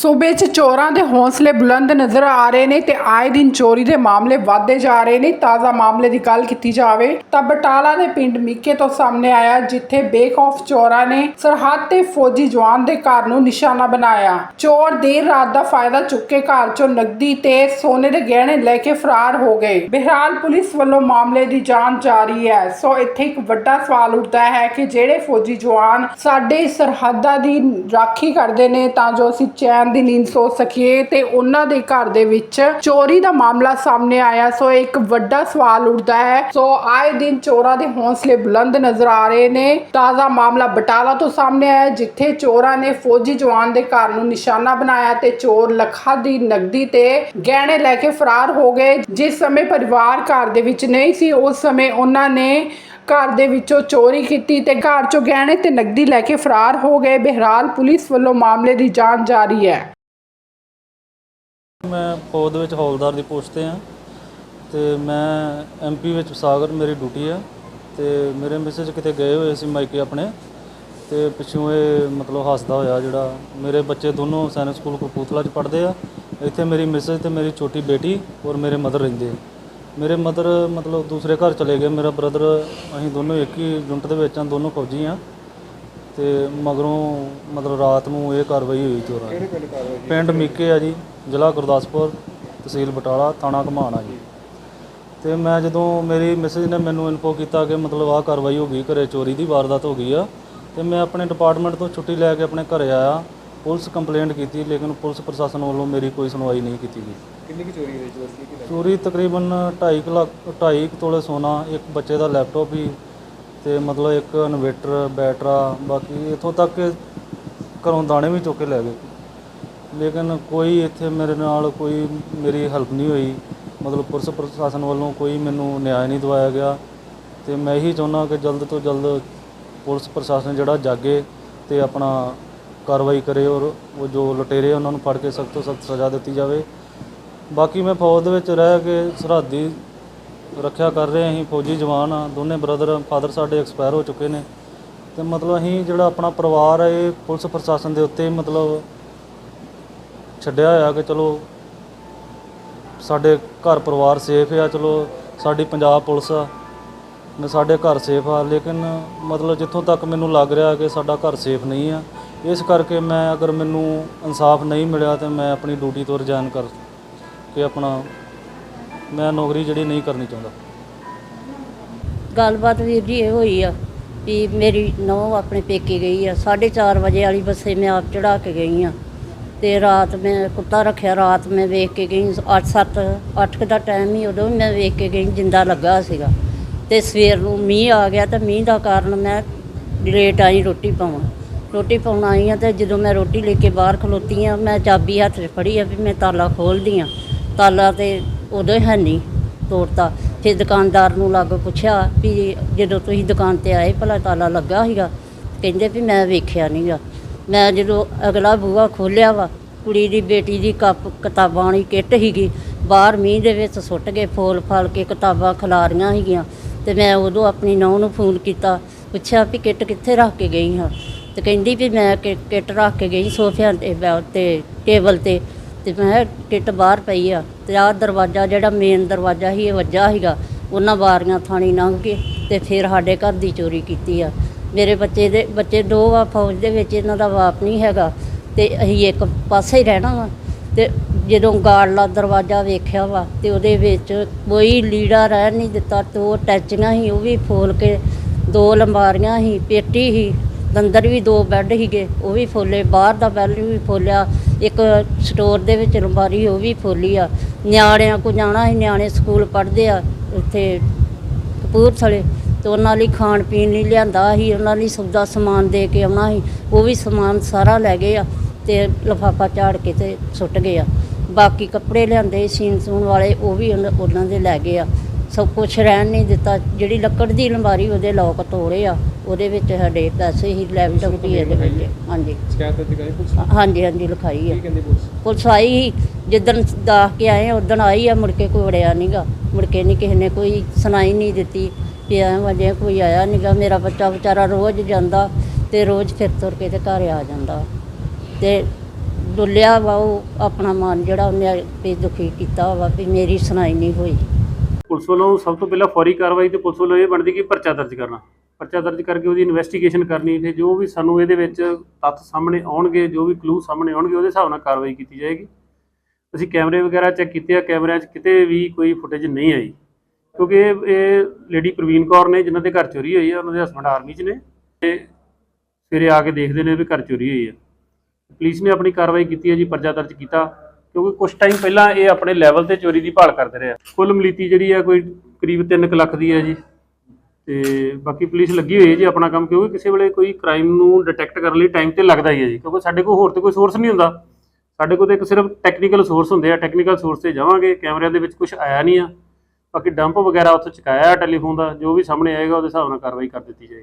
ਸੂਬੇ 'ਚ ਚੋਰਾਂ ਦੇ ਹੌਸਲੇ ਬੁਲੰਦ ਨਜ਼ਰ ਆ ਰਹੇ ਨੇ ਤੇ ਆਏ ਦਿਨ ਚੋਰੀ ਦੇ ਮਾਮਲੇ ਵਧਦੇ ਜਾ ਰਹੇ ਨੇ। ਤਾਜ਼ਾ ਮਾਮਲੇ ਦੀ ਗੱਲ ਕੀਤੀ ਜਾਵੇ ਤਾਂ ਬਟਾਲਾ ਦੇ ਪਿੰਡ ਮਿੱਕੇ ਤੋਂ ਸਾਹਮਣੇ ਆਇਆ, ਜਿੱਥੇ ਬੇਖੌਫ ਚੋਰਾਂ ਨੇ ਸਰਹੱਦ ਤੇ ਫੌਜੀ ਜਵਾਨ ਦੇ ਘਰ ਨੂੰ ਨਿਸ਼ਾਨਾ ਬਣਾਇਆ। ਚੋਰ ਦੇਰ ਰਾਤ ਦਾ ਫਾਇਦਾ ਚੁੱਕ ਕੇ ਘਰ 'ਚੋਂ ਨਕਦੀ ਤੇ ਸੋਨੇ ਦੇ ਗਹਿਣੇ ਲੈ ਕੇ ਫਰਾਰ ਹੋ ਗਏ। ਬਿਹਰਾਲ ਪੁਲਿਸ ਵੱਲੋਂ ਮਾਮਲੇ ਦੀ ਜਾਂਚ ਜਾਰੀ ਹੈ। ਸੋ ਇੱਥੇ ਇੱਕ ਵੱਡਾ ਸਵਾਲ ਉੱਠਦਾ ਹੈ ਕਿ ਜਿਹੜੇ ਫੌਜੀ ਜਵਾਨ ਸਾਡੇ ਸਰਹੱਦਾਂ ਦੀ ਰਾਖੀ ਕਰਦੇ ਨੇ ਤਾਂ ਜੋ ਅਸੀਂ ਚੈਨ ਦੀ ਨੀਂਦ ਸੋ ਸਕੀਏ ਤੇ ਉਹਨਾਂ ਦੇ ਘਰ ਦੇ ਵਿੱਚ ਚੋਰੀ ਦਾ ਮਾਮਲਾ ਸਾਹਮਣੇ ਆਇਆ। ਸੋ ਇੱਕ ਵੱਡਾ ਸਵਾਲ ਉੱਠਦਾ ਹੈ। ਸੋ ਆਏ ਦਿਨ ਚੋਰਾਂ ਦੇ ਹੌਸਲੇ ਬੁਲੰਦ ਨਜ਼ਰ ਆ ਰਹੇ ਨੇ। ਤਾਜ਼ਾ ਮਾਮਲਾ ਬਟਾਲਾ ਤੋਂ ਸਾਹਮਣੇ ਆਇਆ ਹੈ, ਜਿੱਥੇ ਚੋਰਾਂ ਨੇ ਫੌਜੀ ਜਵਾਨ ਦੇ ਘਰ ਨੂੰ ਨਿਸ਼ਾਨਾ ਬਣਾਇਆ ਤੇ ਚੋਰ ਲੱਖਾਂ ਦੀ ਨਕਦੀ ਤੇ ਗਹਿਣੇ ਲੈ ਕੇ ਫਰਾਰ ਹੋ ਗਏ। ਜਿਸ ਸਮੇਂ ਪਰਿਵਾਰ ਘਰ ਦੇ ਵਿੱਚ ਨਹੀਂ ਸੀ ਉਸ ਸਮੇਂ ਉਹਨਾਂ ਨੇ ਘਰ ਦੇ ਵਿੱਚੋਂ ਚੋਰੀ ਕੀਤੀ ਤੇ ਘਰ ਚੋਂ ਗਹਿਣੇ ਤੇ ਨਕਦੀ ਲੈ ਕੇ ਫਰਾਰ ਹੋ ਗਏ। ਬਹਿਰਾਲ ਪੁਲਿਸ ਵੱਲੋਂ ਮਾਮਲੇ ਦੀ ਜਾਂਚ ਜਾਰੀ ਹੈ। ਮੈਂ ਫੌਜ ਦੇ ਵਿੱਚ ਹੌਲਦਾਰ ਦੀ ਪੋਸਟ ਤੇ ਆ ਤੇ ਮੈਂ ਐਮਪੀ ਵਿੱਚ ਸਾਗਰ ਮੇਰੀ ਡਿਊਟੀ ਆ ਤੇ ਮੇਰੇ ਮੈਸੇਜ ਕਿਤੇ ਗਏ ਹੋਏ ਸੀ ਮਾਈਕੇ ਆਪਣੇ ਤੇ ਪਿੱਛੋਂ ਇਹ ਮਤਲਬ ਹੱਸਦਾ ਹੋਇਆ ਜਿਹੜਾ ਮੇਰੇ ਬੱਚੇ ਦੋਨੋਂ ਸੈਨਿਕ ਸਕੂਲ ਕਪੂਰਥਲਾ ਚ ਪੜ੍ਹਦੇ ਆ। ਇੱਥੇ ਮੇਰੀ ਮੈਸੇਜ ਤੇ ਮੇਰੀ ਛੋਟੀ ਬੇਟੀ ਔਰ ਮੇਰੇ ਮਦਰ ਰਹਿੰਦੇ ਆ। ਮੇਰੇ ਮਦਰ ਮਤਲਬ ਦੂਸਰੇ ਘਰ ਚਲੇ ਗਏ। ਮੇਰਾ ਬ੍ਰਦਰ ਅਸੀਂ ਦੋਨੋਂ ਇੱਕ ਹੀ ਯੂਨਿਟ ਦੇ ਵਿੱਚ ਆ ਦੋਨੋਂ ਫੌਜੀ ਆ ਤੇ ਮਗਰੋਂ ਮਤਲਬ ਰਾਤ ਨੂੰ ਇਹ ਕਾਰਵਾਈ ਹੋਈ ਚੋਰਾਂ ਦੀ। ਪਿੰਡ ਮੀਕੇ ਆ ਜੀ ਜ਼ਿਲ੍ਹਾ ਗੁਰਦਾਸਪੁਰ ਤਹਿਸੀਲ ਬਟਾਲਾ ਥਾਣਾ ਘਮਾਣ ਆ ਜੀ। ਤੇ ਮੈਂ ਜਦੋਂ ਮੇਰੀ ਮੈਸੇਜ ਨੇ ਮੈਨੂੰ ਇਨਫੋ ਕੀਤਾ ਕਿ ਮਤਲਬ ਆਹ ਕਾਰਵਾਈ ਹੋ ਗਈ ਘਰੇ ਚੋਰੀ ਦੀ ਵਾਰਦਾਤ ਹੋ ਗਈ ਆ ਤੇ ਮੈਂ ਆਪਣੇ ਡਿਪਾਰਟਮੈਂਟ ਤੋਂ ਛੁੱਟੀ ਲੈ ਕੇ ਆਪਣੇ ਘਰੇ ਆਇਆ। ਪੁਲਿਸ ਕੰਪਲੇਂਟ ਕੀਤੀ ਲੇਕਿਨ ਪੁਲਿਸ ਪ੍ਰਸ਼ਾਸਨ ਵੱਲੋਂ ਮੇਰੀ ਕੋਈ ਸੁਣਵਾਈ ਨਹੀਂ ਕੀਤੀ ਗਈ। ਕਿੰਨੀ ਕੀ ਚੋਰੀ ਹੋਈ ਜੀ ਦੱਸੀ ਕਿ ਚੋਰੀ ਤਕਰੀਬਨ 2.5 ਲੱਖ 2.5 ਤੋਲੇ ਸੋਨਾ, ਇੱਕ ਬੱਚੇ ਦਾ ਲੈਪਟਾਪ ਹੀ ਤੇ ਮਤਲਬ ਇੱਕ ਇਨਵੇਟਰ, ਬੈਟਰਾ, ਬਾਕੀ ਇਥੋਂ ਤੱਕ ਕਿ ਘਰੋਂ ਦਾਣੇ ਵੀ ਚੁੱਕ ਕੇ ਲੈ ਗਏ। ਲੇਕਿਨ ਕੋਈ ਇੱਥੇ ਮੇਰੇ ਨਾਲ ਕੋਈ ਮੇਰੀ ਹੈਲਪ ਨਹੀਂ ਹੋਈ। ਮਤਲਬ ਪੁਲਿਸ ਪ੍ਰਸ਼ਾਸਨ ਵੱਲੋਂ ਕੋਈ ਮੈਨੂੰ ਨਿਆਂ ਨਹੀਂ ਦਵਾਇਆ ਗਿਆ ਤੇ ਮੈਂ ਇਹੀ ਚਾਹੁੰਦਾ ਕਿ ਜਲਦ ਤੋਂ ਜਲਦ ਪੁਲਿਸ ਪ੍ਰਸ਼ਾਸਨ ਜਿਹੜਾ ਜਾਗੇ ਤੇ ਆਪਣਾ ਕਾਰਵਾਈ ਕਰੇ ਔਰ ਉਹ ਜੋ ਲੁਟੇਰੇ ਉਹਨਾਂ ਨੂੰ ਫੜ ਕੇ ਸਖਤ ਤੋਂ ਸਖਤ ਸਜ਼ਾ ਦਿੱਤੀ ਜਾਵੇ। ਬਾਕੀ ਮੈਂ ਫੌਜ ਦੇ ਵਿੱਚ ਰਹਿ ਕੇ ਸਰਹੱਦੀ ਰੱਖਿਆ ਕਰ ਰਹੇ, ਅਸੀਂ ਫੌਜੀ ਜਵਾਨ ਆ ਦੋਨੇ ਬ੍ਰਦਰ, ਫਾਦਰ ਸਾਡੇ ਐਕਸਪਾਇਰ ਹੋ ਚੁੱਕੇ ਨੇ। ਤੇ ਮਤਲਬ ਅਸੀਂ ਜਿਹੜਾ ਆਪਣਾ ਪਰਿਵਾਰ ਹੈ, ਇਹ ਪੁਲਿਸ ਪ੍ਰਸ਼ਾਸਨ ਦੇ ਉੱਤੇ ਮਤਲਬ ਛੱਡਿਆ ਹੋਇਆ ਕਿ ਚਲੋ ਸਾਡੇ ਘਰ ਪਰਿਵਾਰ ਸੇਫ ਆ, ਚਲੋ ਸਾਡੀ ਪੰਜਾਬ ਪੁਲਿਸ ਆ, ਨੇ ਸਾਡੇ ਘਰ ਸੇਫ ਆ, ਲੇਕਿਨ ਮਤਲਬ ਜਿੱਥੋਂ ਤੱਕ ਮੈਨੂੰ ਲੱਗ ਰਿਹਾ ਕਿ ਸਾਡਾ ਘਰ ਸੇਫ ਨਹੀਂ ਆ, ਇਸ ਕਰਕੇ ਮੈਂ ਅਗਰ ਮੈਨੂੰ ਇਨਸਾਫ ਨਹੀਂ ਮਿਲਿਆ ਤੇ ਮੈਂ ਆਪਣੀ ਡਿਊਟੀ ਤੋਂ ਰਿਜ਼ਾਈਨ ਕਰ ਕੇ ਆਪਣਾ ਮੈਂ ਨੌਕਰੀ ਜਿਹੜੀ ਨਹੀਂ ਕਰਨੀ ਚਾਹੁੰਦਾ। ਗੱਲਬਾਤ ਵੀਰ ਜੀ ਇਹ ਹੋਈ ਆ ਵੀ ਮੇਰੀ ਨੌਂ ਆਪਣੇ ਪੇਕੇ ਗਈ ਆ। 4:30 ਵਜੇ ਵਾਲੀ ਬੱਸੇ ਮੈਂ ਆਪ ਚੜਾ ਕੇ ਗਈ ਆ ਤੇ ਰਾਤ ਮੈਂ ਕੁੱਤਾ ਰੱਖਿਆ, ਰਾਤ ਮੈਂ ਵੇਖ ਕੇ ਗਈ। 8 7 8 ਦਾ ਟਾਈਮ ਹੀ ਉਦੋਂ ਵੀ ਮੈਂ ਵੇਖ ਕੇ ਗਈ, ਜਿੰਦਾ ਲੱਗਾ ਸੀਗਾ। ਤੇ ਸਵੇਰ ਨੂੰ ਮੀਂਹ ਆ ਗਿਆ ਤਾਂ ਮੀਂਹ ਦਾ ਕਾਰਨ ਮੈਂ ਲੇਟ ਆਈ ਰੋਟੀ ਪਾਉਣ। ਰੋਟੀ ਪਾਉਣ ਆਈ ਆ ਤੇ ਜਦੋਂ ਮੈਂ ਰੋਟੀ ਲੈ ਕੇ ਬਾਹਰ ਖਲੋਤੀ ਆ, ਮੈਂ ਚਾਬੀ ਹੱਥ 'ਚ ਫੜੀ ਆ ਵੀ ਮੈਂ ਤਾਲਾ ਖੋਲਦੀ ਆ। ਤਾਲਾ ਤੇ ਉਦੋਂ ਹੈ ਨਹੀਂ ਤੋੜਤਾ। ਫਿਰ ਦੁਕਾਨਦਾਰ ਨੂੰ ਲੱਗ ਪੁੱਛਿਆ ਵੀ ਜਦੋਂ ਤੁਸੀਂ ਦੁਕਾਨ ਤੇ ਆਏ ਭਲਾ ਤਾਲਾ ਲੱਗਾ ਸੀਗਾ? ਕਹਿੰਦੇ ਵੀ ਮੈਂ ਵੇਖਿਆ ਨਹੀਂਗਾ ਮੈਂ ਜਦੋਂ ਅਗਲਾ ਬੂਹਾ ਖੋਲਿਆ ਵਾ, ਕੁੜੀ ਦੀ ਬੇਟੀ ਦੀ ਕੱਪ ਕਿਤਾਬਾਂ ਵਾਲੀ ਕਿੱਟ ਸੀਗੀ, ਬਾਹਰ ਮੀਂਹ ਦੇ ਵਿੱਚ ਸੁੱਟ ਕੇ ਫੋਲ ਫਾਲ ਕੇ ਕਿਤਾਬਾਂ ਖਿਲਾਰੀਆਂ ਸੀਗੀਆਂ। ਤੇ ਮੈਂ ਉਦੋਂ ਆਪਣੀ ਨੌਂ ਨੂੰ ਫੋਨ ਕੀਤਾ, ਪੁੱਛਿਆ ਵੀ ਕਿੱਟ ਕਿੱਥੇ ਰੱਖ ਕੇ ਗਈ ਹਾਂ? ਤੇ ਕਹਿੰਦੀ ਵੀ ਮੈਂ ਕਿ- ਕਿੱਟ ਰੱਖ ਕੇ ਗਈ ਸੋਫਿਆਂ ਤੇ ਬੈ- ਤੇ, ਟੇਬਲ ਤੇ। ਤੇ ਮੈਂ ਕਿਹਾ ਕਿੱਟ ਬਾਹਰ ਪਈ ਆ ਤੇ ਆਹ ਦਰਵਾਜ਼ਾ ਜਿਹੜਾ ਮੇਨ ਦਰਵਾਜ਼ਾ ਸੀ, ਇਹ ਵੱਜਾ ਸੀਗਾ, ਉਹਨਾਂ ਵਾਰੀਆਂ ਥਾਣੀ ਲੰਘ ਕੇ ਤੇ ਫਿਰ ਸਾਡੇ ਘਰ ਦੀ ਚੋਰੀ ਕੀਤੀ ਆ। ਮੇਰੇ ਬੱਚੇ ਦੇ, ਬੱਚੇ ਦੋ ਆ, ਫੌਜ ਦੇ ਵਿੱਚ ਇਹਨਾਂ ਦਾ ਬਾਪ ਨਹੀਂ ਹੈਗਾ ਤੇ ਅਸੀਂ ਇੱਕ ਪਾਸੇ ਹੀ ਰਹਿਣਾ ਵਾ ਤੇ ਜਦੋਂ ਗਾੜਲਾ ਦਰਵਾਜ਼ਾ ਵੇਖਿਆ ਵਾ ਤੇ ਉਹਦੇ ਵਿੱਚ ਕੋਈ ਲੀੜਾ ਰਹਿ ਨਹੀਂ ਦਿੱਤਾ ਤੇ ਉਹ ਟੈਚੀਆਂ ਸੀ, ਉਹ ਵੀ ਫੋਲ ਕੇ ਦੋ ਲੰਬਾਰੀਆਂ ਸੀ, ਪੇਟੀ ਸੀ ਅੰਦਰ ਵੀ ਦੋ ਬੈੱਡ ਸੀਗੇ, ਉਹ ਵੀ ਫੋਲੇ, ਬਾਹਰ ਦਾ ਬੈੱਡ ਵੀ ਫੋਲਿਆ, ਇੱਕ ਸਟੋਰ ਦੇ ਵਿੱਚ ਲੰਬਾਰੀ ਉਹ ਵੀ ਫੋਲੀ ਆ। ਨਿਆਣਿਆਂ ਕੋ ਜਾਣਾ ਸੀ, ਨਿਆਣੇ ਸਕੂਲ ਪੜ੍ਹਦੇ ਆ, ਉੱਥੇ ਕਪੂਰਥਲੇ, ਤੇ ਉਹਨਾਂ ਲਈ ਖਾਣ ਪੀਣ ਲਈ ਲਿਆਂਦਾ ਸੀ, ਉਹਨਾਂ ਲਈ ਸੌਦਾ ਸਮਾਨ ਦੇ ਕੇ ਆਉਣਾ ਸੀ, ਉਹ ਵੀ ਸਮਾਨ ਸਾਰਾ ਲੈ ਗਏ ਆ, ਤੇ ਲਫਾਫਾ ਝਾੜ ਕੇ ਤੇ ਸੁੱਟ ਗਏ ਆ। ਬਾਕੀ ਕੱਪੜੇ ਲਿਆਂਦੇ, ਸੀਨ ਸੂਣ ਵਾਲੇ, ਉਹ ਵੀ ਉਹਨਾਂ ਦੇ ਲੈ ਗਏ ਆ। ਸਭ ਕੁਝ ਰਹਿਣ ਨਹੀਂ ਦਿੱਤਾ। ਜਿਹੜੀ ਲੱਕੜ ਦੀ ਅਲਮਾਰੀ ਉਹਦੇ ਲੋਕ ਤੋੜੇ ਆ ਉਹਦੇ ਵਿੱਚ ਸਾਡੇ ਪੈਸੇ ਹੀ ਲੈਪਟਾਪ ਵੀ ਇਹਦੇ ਵਿੱਚ। ਹਾਂਜੀ। ਸ਼ਿਕਾਇਤ ਦਿੱਤੀ ਗਈ ਪੁਲਿਸ? ਹਾਂਜੀ ਹਾਂਜੀ ਲਿਖਾਈ ਆ ਕੀ ਪੁਲਿਸ? ਆਈ ਸੀ, ਜਿੱਦਣ ਦਾਖ ਕੇ ਆਏ ਉਦੋਂ ਆਈ ਆ ਮੁੜ ਕੇ ਕੋਈ ਵੜਿਆ ਨਹੀਂਗਾ ਮੁੜ ਕੇ ਨਹੀਂ ਕਿਸੇ ਨੇ ਕੋਈ ਸੁਣਾਈ ਨਹੀਂ ਦਿੱਤੀ ਵੀ ਐ ਵਜੇ ਕੋਈ ਆਇਆ ਨਹੀਂਗਾ ਮੇਰਾ ਬੱਚਾ ਵਿਚਾਰਾ ਰੋਜ਼ ਜਾਂਦਾ ਤੇ ਰੋਜ਼ ਫਿਰ ਤੁਰ ਕੇ ਤੇ ਘਰ ਆ ਜਾਂਦਾ। ਤੇ ਡੁੱਲਿਆ ਵਾ ਉਹ ਆਪਣਾ ਮਨ ਜਿਹੜਾ ਉਹਨੇ ਵੀ ਦੁਖੀ ਕੀਤਾ ਵਾ ਵੀ ਮੇਰੀ ਸੁਣਾਈ ਨਹੀਂ ਹੋਈ। ਪੁਲਿਸ ਵੱਲੋਂ ਸਭ ਤੋਂ ਪਹਿਲਾਂ ਫੌਰੀ ਕਾਰਵਾਈ ਤੇ ਪੁਲਿਸ ਵੱਲੋਂ ਇਹ ਬਣਦੀ ਕਿ ਪਰਚਾ ਦਰਜ ਕਰਨਾ। ਪਰਚਾ ਦਰਜ ਕਰਕੇ ਉਹਦੀ ਇਨਵੈਸਟੀਗੇਸ਼ਨ ਕਰਨੀ ਤੇ ਜੋ ਵੀ ਸਾਨੂੰ ਇਹਦੇ ਵਿੱਚ ਤੱਥ ਸਾਹਮਣੇ ਆਉਣਗੇ, ਜੋ ਵੀ ਕਲੂ ਸਾਹਮਣੇ ਆਉਣਗੇ, ਉਹਦੇ ਹਿਸਾਬ ਨਾਲ ਕਾਰਵਾਈ ਕੀਤੀ ਜਾਏਗੀ। ਅਸੀਂ ਕੈਮਰੇ ਵਗੈਰਾ ਚੈੱਕ ਕੀਤੇ ਆ, ਕੈਮਰਿਆਂ 'ਚ ਕਿਤੇ ਵੀ ਕੋਈ ਫੁਟੇਜ ਨਹੀਂ ਆਈ। ਕਿਉਂਕਿ ਇਹ ਇਹ ਲੇਡੀ ਪ੍ਰਵੀਨ ਕੌਰ ਨੇ ਜਿਨ੍ਹਾਂ ਦੇ ਘਰ ਚੋਰੀ ਹੋਈ ਹੈ ਉਹਨਾਂ ਦੇ ਹਸਬੰਡ ਆਰਮੀ 'ਚ ਨੇ ਤੇ ਸਵੇਰੇ ਆ ਕੇ ਦੇਖਦੇ ਨੇ ਵੀ ਘਰ ਚੋਰੀ ਹੋਈ ਹੈ ਪੁਲਿਸ ਨੇ ਆਪਣੀ ਕਾਰਵਾਈ ਕੀਤੀ ਹੈ ਜੀ, ਪਰਚਾ ਦਰਜ ਕੀਤਾ। ਕਿਉਂਕਿ ਕੁਝ ਟਾਈਮ ਪਹਿਲਾਂ ਇਹ ਆਪਣੇ ਲੈਵਲ ਤੇ ਚੋਰੀ ਦੀ ਭਾਲ ਕਰਦੇ ਰਹੇ ਆ। ਕੁੱਲ ਮਲੀਤੀ ਜਿਹੜੀ ਆ ਕੋਈ ਕਰੀਬ 3 ਲੱਖ ਦੀ ਹੈ ਜੀ। ਤੇ ਬਾਕੀ ਪੁਲਿਸ ਲੱਗੀ ਹੋਈ ਹੈ ਜੀ ਆਪਣਾ ਕੰਮ, ਕਿਉਂਕਿ ਕਿਸੇ ਵੇਲੇ ਕੋਈ ਕ੍ਰਾਈਮ ਨੂੰ ਡਿਟੈਕਟ ਕਰਨ ਲਈ ਟਾਈਮ ਤੇ ਲੱਗਦਾ ਹੀ ਹੈ ਜੀ। ਕਿਉਂਕਿ ਸਾਡੇ ਕੋਲ ਹੋਰ ਤੇ ਕੋਈ ਸੋਰਸ ਨਹੀਂ ਹੁੰਦਾ। ਸਾਡੇ ਕੋਲ ਤਾਂ ਇੱਕ ਸਿਰਫ ਟੈਕਨੀਕਲ ਸੋਰਸ ਹੁੰਦੇ ਆ। ਟੈਕਨੀਕਲ ਸੋਰਸ ਤੇ ਜਾਵਾਂਗੇ ਕੈਮਰਿਆਂ ਦੇ ਵਿੱਚ ਕੁਝ ਆਇਆ ਨਹੀਂ ਆ। ਬਾਕੀ ਡੰਪ ਵਗੈਰਾ ਉੱਥੇ ਚੁਕਾਇਆ ਟੈਲੀਫੋਨ ਦਾ, ਜੋ ਵੀ ਸਾਹਮਣੇ ਆਏਗਾ ਉਹਦੇ ਹਿਸਾਬ ਨਾਲ ਕਾਰਵਾਈ ਕਰ ਦਿੱਤੀ ਜਾਏਗੀ।